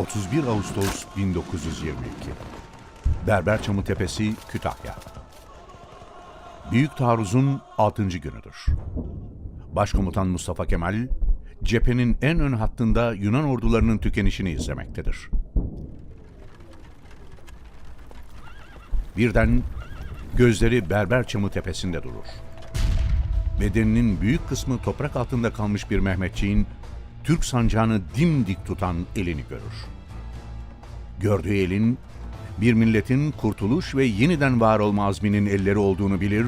31 Ağustos 1922 Berberçamı Tepesi, Kütahya Büyük taarruzun 6. günüdür. Başkomutan Mustafa Kemal, cephenin en ön hattında Yunan ordularının tükenişini izlemektedir. Birden gözleri Berberçamı tepesinde durur. Bedeninin büyük kısmı toprak altında kalmış bir Mehmetçiğin Türk sancağını dimdik tutan elini görür. Gördüğü elin bir milletin kurtuluş ve yeniden var olma azminin elleri olduğunu bilir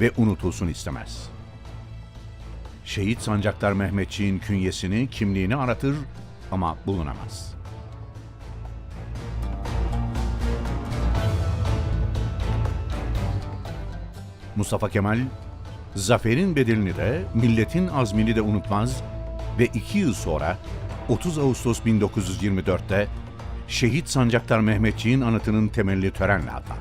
ve unutulsun istemez. Şehit Sancaktar Mehmetçiğin künyesini, kimliğini aratır ama bulunamaz. Mustafa Kemal, zaferin bedelini de, milletin azmini de unutmaz ve iki yıl sonra 30 Ağustos 1924'te Şehit Sancaktar Mehmetçiğin anıtının temelli törenle atar.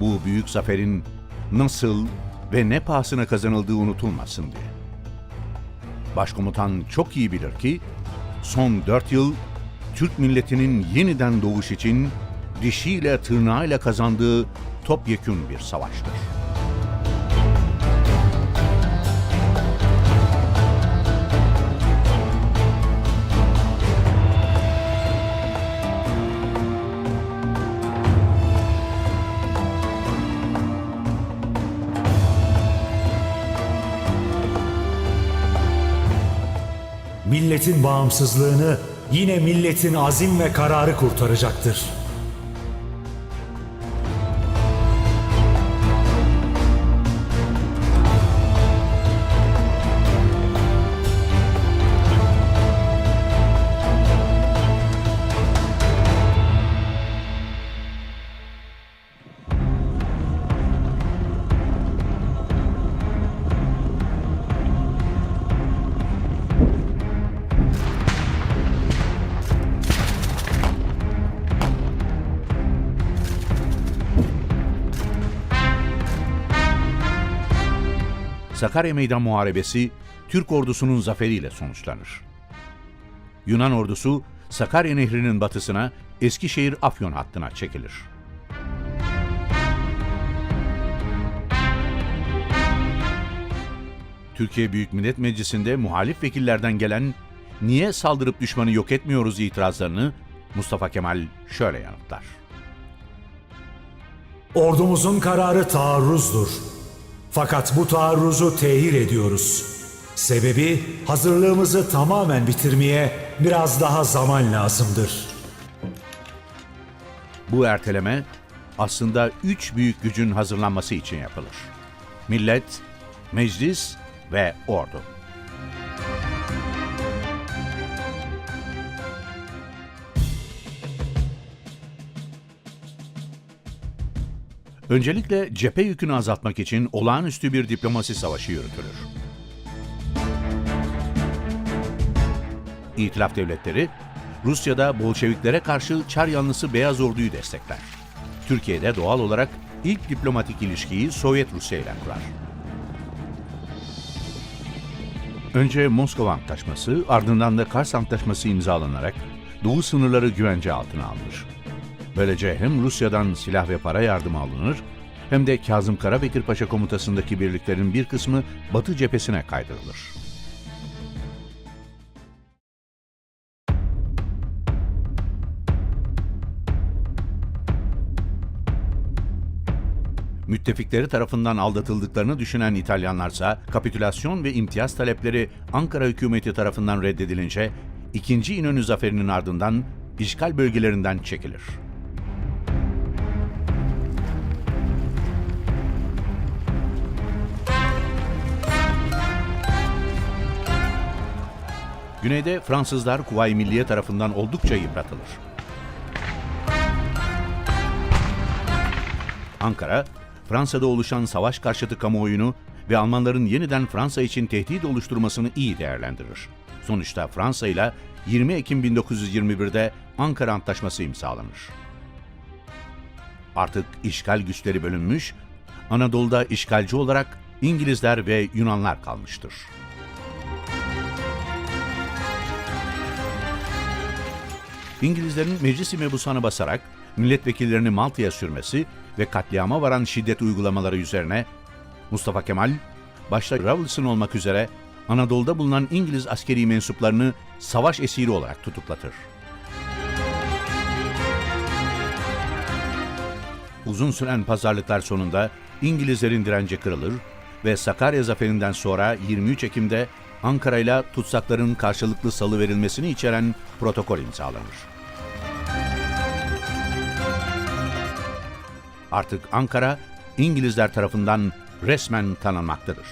Bu büyük zaferin nasıl ve ne pahasına kazanıldığı unutulmasın diye. Başkomutan çok iyi bilir ki son dört yıl Türk milletinin yeniden doğuş için dişiyle tırnağıyla kazandığı topyekün bir savaştır. Milletin bağımsızlığını yine milletin azim ve kararı kurtaracaktır. Sakarya Meydan Muharebesi Türk ordusunun zaferiyle sonuçlanır. Yunan ordusu Sakarya Nehri'nin batısına Eskişehir-Afyon hattına çekilir. Türkiye Büyük Millet Meclisi'nde muhalif vekillerden gelen niye saldırıp düşmanı yok etmiyoruz itirazlarını Mustafa Kemal şöyle yanıtlar. Ordumuzun kararı taarruzdur. Fakat bu taarruzu tehir ediyoruz. Sebebi hazırlığımızı tamamen bitirmeye biraz daha zaman lazımdır. Bu erteleme aslında üç büyük gücün hazırlanması için yapılır. Millet, meclis ve ordu. Öncelikle cephe yükünü azaltmak için olağanüstü bir diplomasi savaşı yürütülür. İtilaf devletleri Rusya'da Bolşeviklere karşı Çar yanlısı Beyaz Ordu'yu destekler. Türkiye'de doğal olarak ilk diplomatik ilişkiyi Sovyet Rusya ile kurar. Önce Moskova Antlaşması, ardından da Kars Antlaşması imzalanarak Doğu sınırları güvence altına alınır. Böylece hem Rusya'dan silah ve para yardımı alınır, hem de Kazım Karabekir Paşa komutasındaki birliklerin bir kısmı Batı cephesine kaydırılır. Müttefikleri tarafından aldatıldıklarını düşünen İtalyanlarsa kapitülasyon ve imtiyaz talepleri Ankara hükümeti tarafından reddedilince 2. İnönü zaferinin ardından işgal bölgelerinden çekilir. Güneyde Fransızlar Kuvayi Milliye tarafından oldukça yıpratılır. Ankara, Fransa'da oluşan savaş karşıtı kamuoyunu ve Almanların yeniden Fransa için tehdit oluşturmasını iyi değerlendirir. Sonuçta Fransa ile 20 Ekim 1921'de Ankara Antlaşması imzalanır. Artık işgal güçleri bölünmüş, Anadolu'da işgalci olarak İngilizler ve Yunanlar kalmıştır. İngilizlerin meclis-i mebusana basarak milletvekillerini Malta'ya sürmesi ve katliama varan şiddet uygulamaları üzerine Mustafa Kemal, başta Rawlinson olmak üzere Anadolu'da bulunan İngiliz askeri mensuplarını savaş esiri olarak tutuklatır. Uzun süren pazarlıklar sonunda İngilizlerin direnci kırılır ve Sakarya zaferinden sonra 23 Ekim'de Ankara ile tutsakların karşılıklı salı verilmesini içeren protokol imzalanır. Artık Ankara İngilizler tarafından resmen tanınmaktadır.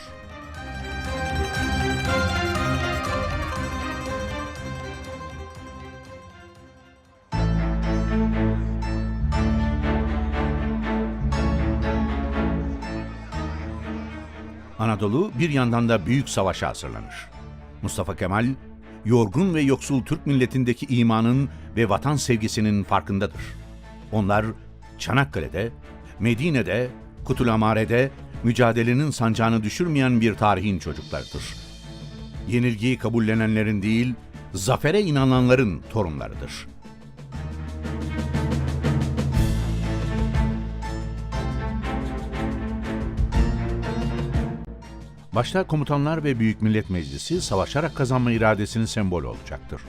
Anadolu bir yandan da büyük savaşa hazırlanır. Mustafa Kemal, yorgun ve yoksul Türk milletindeki imanın ve vatan sevgisinin farkındadır. Onlar Çanakkale'de, Medine'de, Kutulamare'de mücadelenin sancağını düşürmeyen bir tarihin çocuklarıdır. Yenilgiyi kabullenenlerin değil, zafere inananların torunlarıdır. Başta komutanlar ve Büyük Millet Meclisi savaşarak kazanma iradesinin sembolü olacaktır.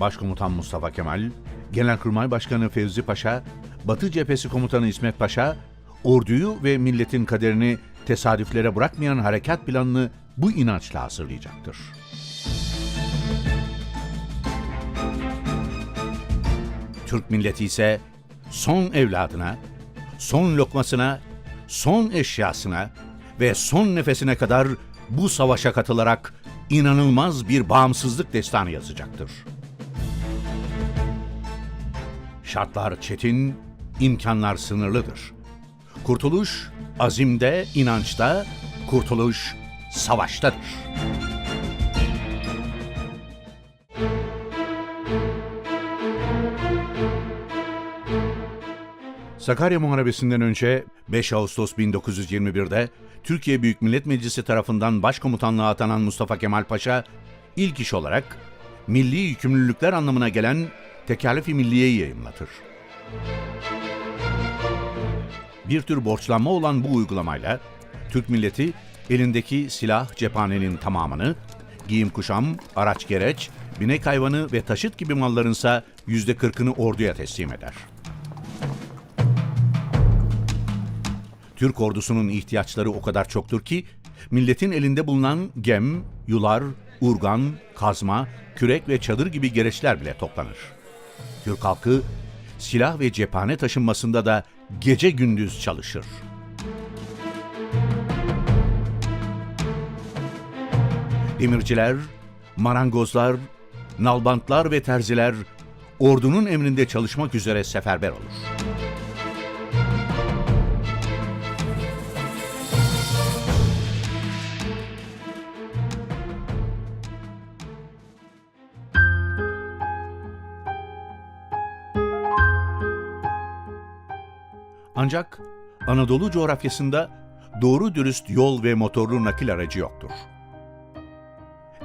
Başkomutan Mustafa Kemal, Genelkurmay Başkanı Fevzi Paşa, Batı Cephesi Komutanı İsmet Paşa, orduyu ve milletin kaderini tesadüflere bırakmayan harekat planını bu inançla hazırlayacaktır. Türk milleti ise son evladına, son lokmasına, son eşyasına ve son nefesine kadar bu savaşa katılarak inanılmaz bir bağımsızlık destanı yazacaktır. Şartlar çetin, imkanlar sınırlıdır. Kurtuluş azimde, inançta, kurtuluş savaştadır. Sakarya Muharebesi'nden önce 5 Ağustos 1921'de Türkiye Büyük Millet Meclisi tarafından başkomutanlığa atanan Mustafa Kemal Paşa ilk iş olarak milli yükümlülükler anlamına gelen Tekalif-i Milliye'yi yayınlatır. Bir tür borçlanma olan bu uygulamayla Türk milleti elindeki silah cephanenin tamamını, giyim kuşam, araç gereç, binek hayvanı ve taşıt gibi mallarınsa yüzde kırkını orduya teslim eder. Türk ordusunun ihtiyaçları o kadar çoktur ki, milletin elinde bulunan gem, yular, urgan, kazma, kürek ve çadır gibi gereçler bile toplanır. Türk halkı silah ve cephane taşınmasında da gece gündüz çalışır. Demirciler, marangozlar, nalbantlar ve terziler ordunun emrinde çalışmak üzere seferber olur. Ancak Anadolu coğrafyasında doğru dürüst yol ve motorlu nakil aracı yoktur.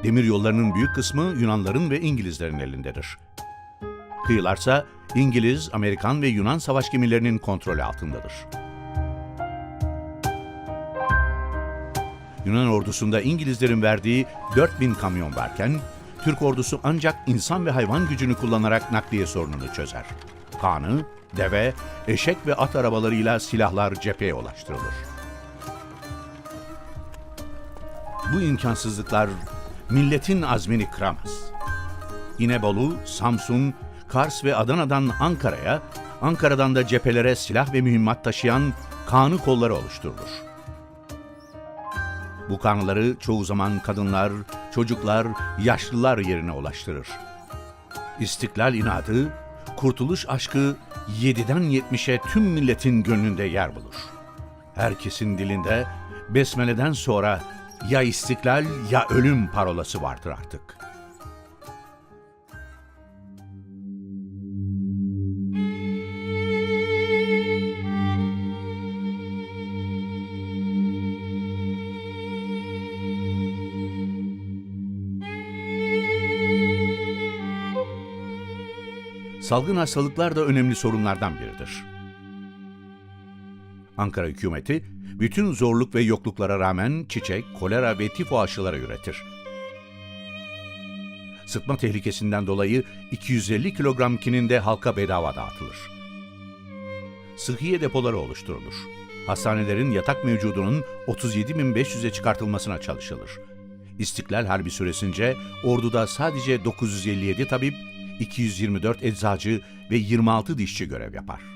Demir yollarının büyük kısmı Yunanların ve İngilizlerin elindedir. Kıyılarsa İngiliz, Amerikan ve Yunan savaş gemilerinin kontrolü altındadır. Yunan ordusunda İngilizlerin verdiği 4000 kamyon varken, Türk ordusu ancak insan ve hayvan gücünü kullanarak nakliye sorununu çözer. Kanı, deve, eşek ve at arabalarıyla silahlar cepheye ulaştırılır. Bu imkansızlıklar milletin azmini kıramaz. İnebolu, Samsun, Kars ve Adana'dan Ankara'ya, Ankara'dan da cephelere silah ve mühimmat taşıyan kanı kolları oluşturulur. Bu kanıları çoğu zaman kadınlar, çocuklar, yaşlılar yerine ulaştırır. İstiklal inadı, kurtuluş aşkı 7'den 70'e tüm milletin gönlünde yer bulur. Herkesin dilinde besmeleden sonra ya istiklal ya ölüm parolası vardır artık. Salgın hastalıklar da önemli sorunlardan biridir. Ankara hükümeti bütün zorluk ve yokluklara rağmen çiçek, kolera ve tifo aşıları üretir. Sıtma tehlikesinden dolayı 250 kilogram kinin de halka bedava dağıtılır. Sıhhiye depoları oluşturulur. Hastanelerin yatak mevcudunun 37.500'e çıkartılmasına çalışılır. İstiklal Harbi süresince orduda sadece 957 tabip, 224 eczacı ve 26 dişçi görev yapar.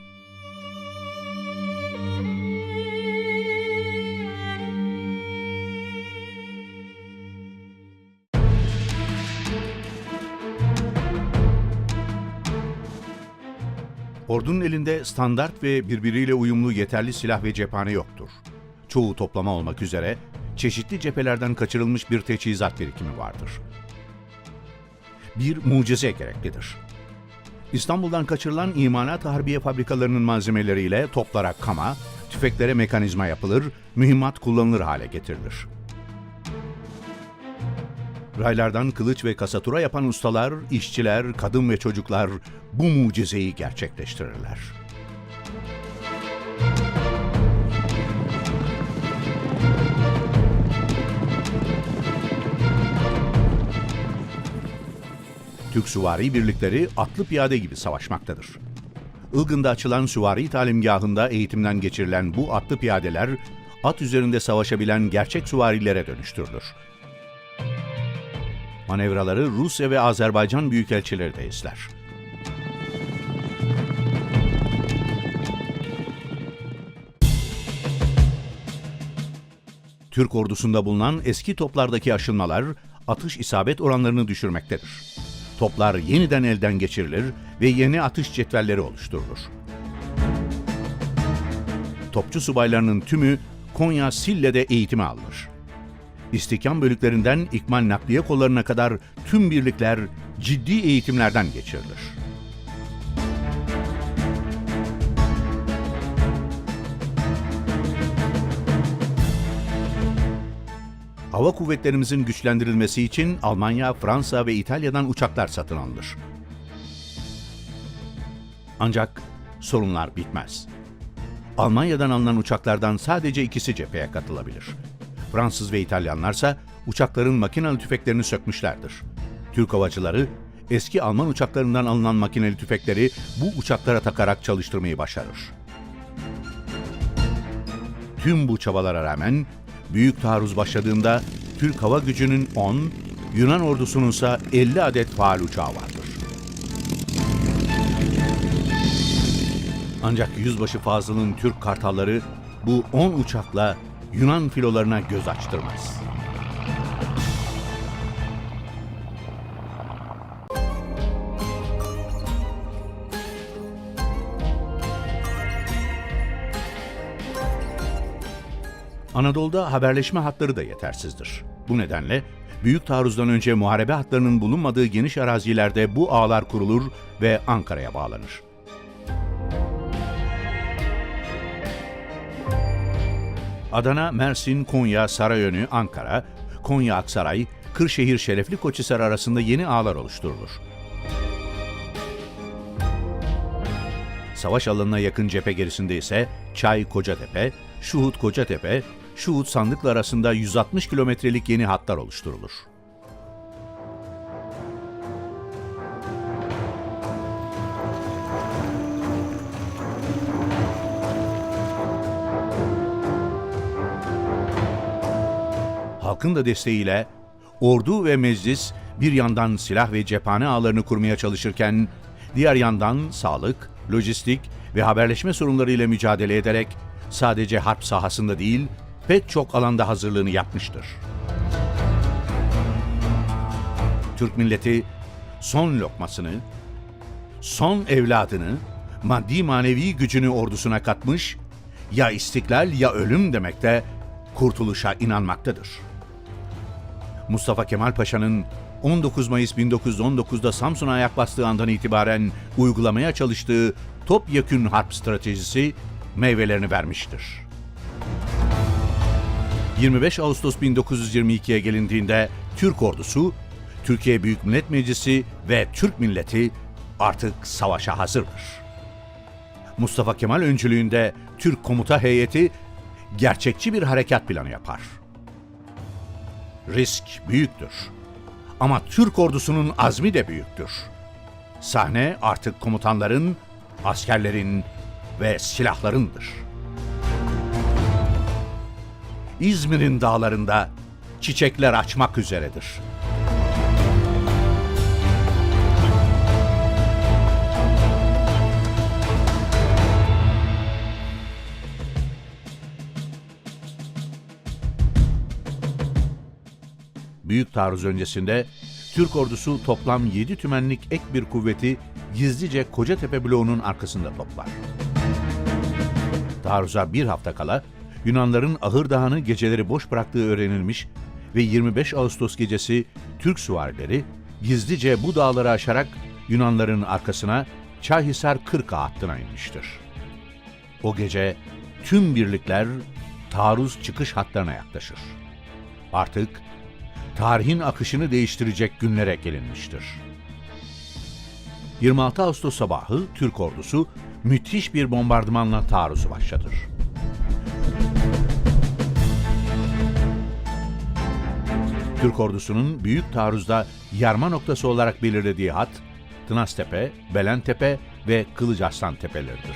Ordunun elinde standart ve birbiriyle uyumlu yeterli silah ve cephane yoktur. Çoğu toplama olmak üzere çeşitli cephelerden kaçırılmış bir teçhizat birikimi vardır. Bir mucize gereklidir. İstanbul'dan kaçırılan imalat harbiye fabrikalarının malzemeleriyle toplara kama, tüfeklere mekanizma yapılır, mühimmat kullanılır hale getirilir. Raylardan kılıç ve kasatura yapan ustalar, işçiler, kadın ve çocuklar bu mucizeyi gerçekleştirirler. Türk süvari birlikleri atlı piyade gibi savaşmaktadır. Ilgın'da açılan süvari talimgahında eğitimden geçirilen bu atlı piyadeler, at üzerinde savaşabilen gerçek süvarilere dönüştürülür. Manevraları Rusya ve Azerbaycan büyükelçileri de izler. Türk ordusunda bulunan eski toplardaki aşınmalar atış isabet oranlarını düşürmektedir. Toplar yeniden elden geçirilir ve yeni atış cetvelleri oluşturulur. Topçu subaylarının tümü Konya Sille'de eğitime alınır. İstihkam bölüklerinden ikmal nakliye kollarına kadar tüm birlikler ciddi eğitimlerden geçirilir. Hava kuvvetlerimizin güçlendirilmesi için Almanya, Fransa ve İtalya'dan uçaklar satın alınır. Ancak sorunlar bitmez. Almanya'dan alınan uçaklardan sadece ikisi cepheye katılabilir. Fransız ve İtalyanlarsa uçakların makinalı tüfeklerini sökmüşlerdir. Türk havacıları eski Alman uçaklarından alınan makineli tüfekleri bu uçaklara takarak çalıştırmayı başarır. Tüm bu çabalara rağmen büyük taarruz başladığında Türk hava gücünün 10, Yunan ordusunun ise 50 adet faal uçağı vardır. Ancak Yüzbaşı Fazıl'ın Türk kartalları bu 10 uçakla Yunan filolarına göz açtırmaz. Anadolu'da haberleşme hatları da yetersizdir. Bu nedenle büyük taarruzdan önce muharebe hatlarının bulunmadığı geniş arazilerde bu ağlar kurulur ve Ankara'ya bağlanır. Adana, Mersin, Konya, Sarayönü, Ankara, Konya Aksaray, Kırşehir Şerefli Koçhisar arasında yeni ağlar oluşturulur. Savaş alanına yakın cephe gerisinde ise Çay Kocatepe, Şuhut Kocatepe, Şuhut Sandıklı arasında 160 kilometrelik yeni hatlar oluşturulur. halkın da desteğiyle ordu ve meclis bir yandan silah ve cephane ağlarını kurmaya çalışırken diğer yandan sağlık, lojistik ve haberleşme sorunlarıyla mücadele ederek sadece harp sahasında değil pek çok alanda hazırlığını yapmıştır. Türk milleti son lokmasını, son evladını, maddi manevi gücünü ordusuna katmış, ya istiklal ya ölüm demekte kurtuluşa inanmaktadır. Mustafa Kemal Paşa'nın 19 Mayıs 1919'da Samsun'a ayak bastığı andan itibaren uygulamaya çalıştığı topyekün harp stratejisi meyvelerini vermiştir. 25 Ağustos 1922'ye gelindiğinde Türk ordusu, Türkiye Büyük Millet Meclisi ve Türk milleti artık savaşa hazırdır. Mustafa Kemal öncülüğünde Türk komuta heyeti gerçekçi bir harekat planı yapar. Risk büyüktür. Ama Türk ordusunun azmi de büyüktür. Sahne artık komutanların, askerlerin ve silahlarındır. İzmir'in dağlarında çiçekler açmak üzeredir. Büyük taarruz öncesinde Türk ordusu toplam 7 tümenlik ek bir kuvveti gizlice Kocatepe bloğunun arkasında toplar. Taarruza bir hafta kala Yunanların Ahır Dağı'nı geceleri boş bıraktığı öğrenilmiş ve 25 Ağustos gecesi Türk süvarileri gizlice bu dağları aşarak Yunanların arkasına Çayhisar Kırka hattına inmiştir. O gece tüm birlikler taarruz çıkış hatlarına yaklaşır. Artık tarihin akışını değiştirecek günlere gelinmiştir. 26 Ağustos sabahı Türk ordusu müthiş bir bombardımanla taarruzu başlatır. Türk ordusunun büyük taarruzda yarma noktası olarak belirlediği hat, Tınaztepe, Belentepe ve Kılıçarslan tepeleridir.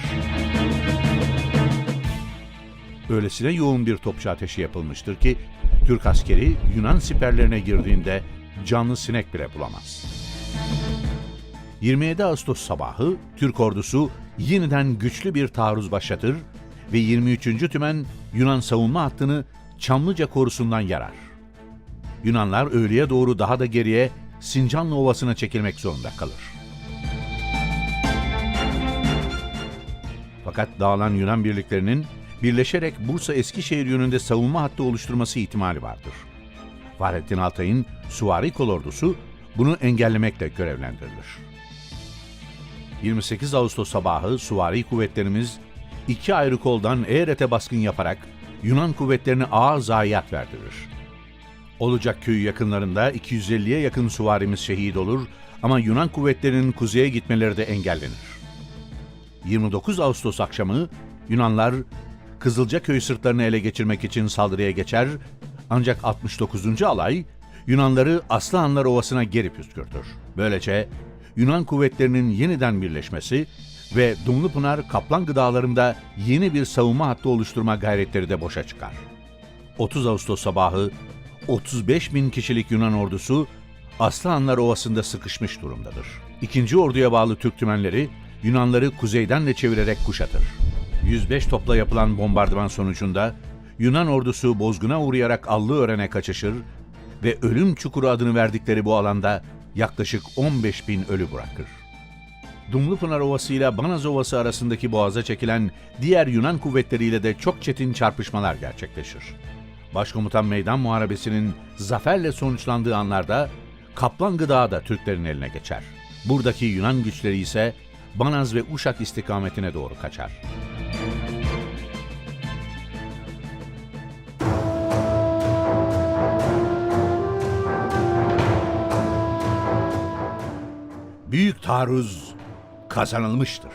Öylesine yoğun bir topçu ateşi yapılmıştır ki Türk askeri Yunan siperlerine girdiğinde canlı sinek bile bulamaz. 27 Ağustos sabahı Türk ordusu yeniden güçlü bir taarruz başlatır ve 23. Tümen Yunan savunma hattını Çamlıca korusundan yarar. Yunanlar öğleye doğru daha da geriye Sincanlı Ovası'na çekilmek zorunda kalır. Fakat dağılan Yunan birliklerinin birleşerek Bursa Eskişehir yönünde savunma hattı oluşturması ihtimali vardır. Fahrettin Altay'ın Suvari Kolordusu bunu engellemekle görevlendirilir. 28 Ağustos sabahı Suvari kuvvetlerimiz iki ayrı koldan Eğret'e baskın yaparak Yunan kuvvetlerine ağır zayiat verdirir. Olacak köyü yakınlarında 250'ye yakın suvarimiz şehit olur ama Yunan kuvvetlerinin kuzeye gitmeleri de engellenir. 29 Ağustos akşamı Yunanlar Kızılcaköy sırtlarını ele geçirmek için saldırıya geçer ancak 69. alay Yunanları Aslıhanlar Ovası'na geri püskürtür. Böylece Yunan kuvvetlerinin yeniden birleşmesi ve Dumlupınar Kaplan gıdalarında yeni bir savunma hattı oluşturma gayretleri de boşa çıkar. 30 Ağustos sabahı 35 bin kişilik Yunan ordusu Aslıhanlar Ovası'nda sıkışmış durumdadır. İkinci orduya bağlı Türk tümenleri Yunanları kuzeyden de çevirerek kuşatır. 105 topla yapılan bombardıman sonucunda Yunan ordusu bozguna uğrayarak Allıören'e kaçışır ve ölüm çukuru adını verdikleri bu alanda yaklaşık 15 bin ölü bırakır. Dumlupınar Ovası ile Banaz Ovası arasındaki boğaza çekilen diğer Yunan kuvvetleriyle de çok çetin çarpışmalar gerçekleşir. Başkomutan Meydan Muharebesi'nin zaferle sonuçlandığı anlarda Kaplan Gıdağı da Türklerin eline geçer. Buradaki Yunan güçleri ise Banaz ve Uşak istikametine doğru kaçar. Büyük taarruz kazanılmıştır.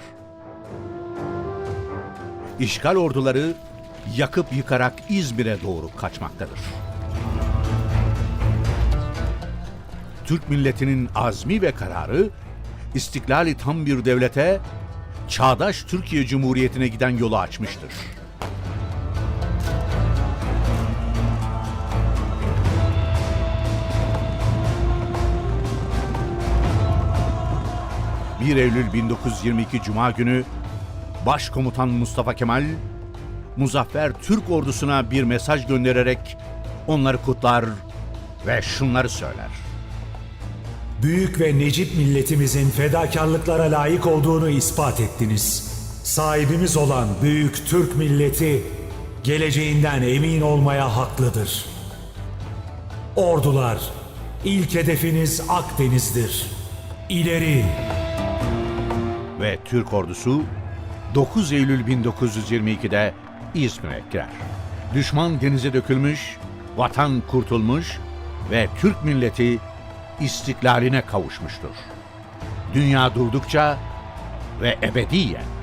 İşgal orduları yakıp yıkarak İzmir'e doğru kaçmaktadır. Türk milletinin azmi ve kararı istiklali tam bir devlete, çağdaş Türkiye Cumhuriyeti'ne giden yolu açmıştır. ...1 Eylül 1922 Cuma günü... ...Başkomutan Mustafa Kemal... ...Muzaffer Türk ordusuna bir mesaj göndererek... ...onları kutlar ve şunları söyler. Büyük ve Necip milletimizin fedakarlıklara layık olduğunu ispat ettiniz. Sahibimiz olan büyük Türk milleti geleceğinden emin olmaya haklıdır. Ordular, ilk hedefiniz Akdeniz'dir. İleri! ve Türk ordusu 9 Eylül 1922'de İzmir'e girer. Düşman denize dökülmüş, vatan kurtulmuş ve Türk milleti istiklaline kavuşmuştur. Dünya durdukça ve ebediyen.